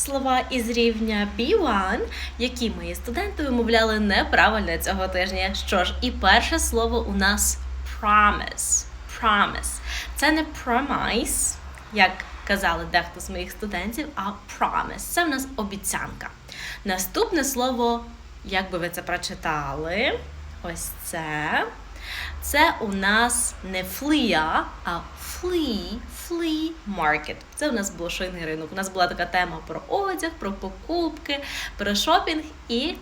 слова із рівня B1, які мої студенти вимовляли неправильно цього тижня. Що ж, і перше слово у нас promise. Promise. Це не promise, як казали дехто з моїх студентів, а promise. Це в нас обіцянка. Наступне слово, як би ви це прочитали, ось це. Це у нас не флія, а flea, flea market. Це у нас блошиний ринок. У нас була така тема про одяг, про покупки, про шопінг, і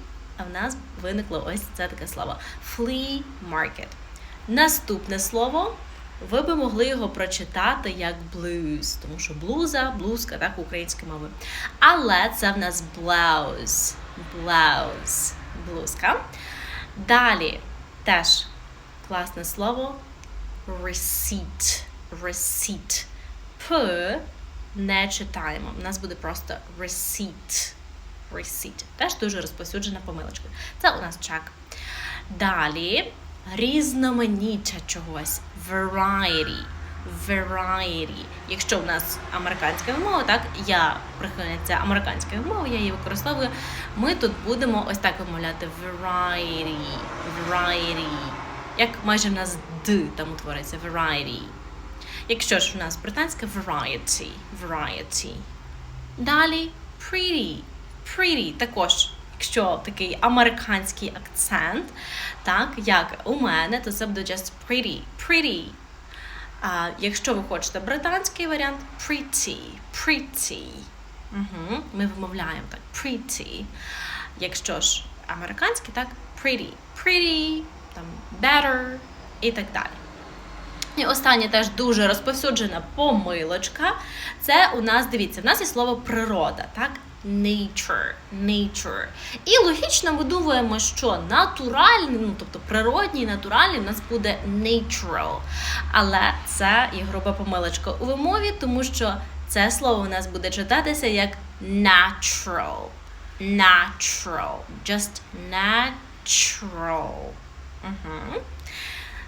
в нас виникло ось це таке слово flea market. Наступне слово. Ви би могли його прочитати як blues, тому що блуза, блузка, так, українською мовою. Але це в нас blouse, blouse, блузка. Далі теж класне слово receipt, receipt. П не читаємо. У нас буде просто receipt. Receipt. Теж дуже розповсюджена помилочка. Це у нас чек. Далі різноманіття чогось. Variety. Variety. Якщо в нас американська мова, так я прихильниця американської мови, я її використовую. Ми тут будемо ось так вимовляти variety. Variety. Як майже в нас д там утвориться variety. Якщо ж у нас британська variety. Variety. Далі pretty. Pretty також. Якщо такий американський акцент, так як у мене, то це буде just pretty. Pretty. А якщо ви хочете британський варіант, pretty. Pretty. Угу. Ми вимовляємо так. Pretty. Якщо ж американський, так pretty. Pretty, там better і так далі. І останнє теж дуже розповсюджена помилочка. Це у нас, дивіться, в нас є слово природа, так? Nature, nature. І логічно ми думаємо, що натуральний, ну тобто природній, натуральний, у нас буде natural. Але це є груба помилочка у вимові, тому що це слово у нас буде читатися як natural. Natural. Just natural. Угу.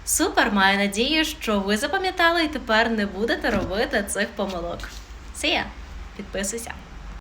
Супер, маю надію, що ви запам'ятали і тепер не будете робити цих помилок. Ya! Підписуйся!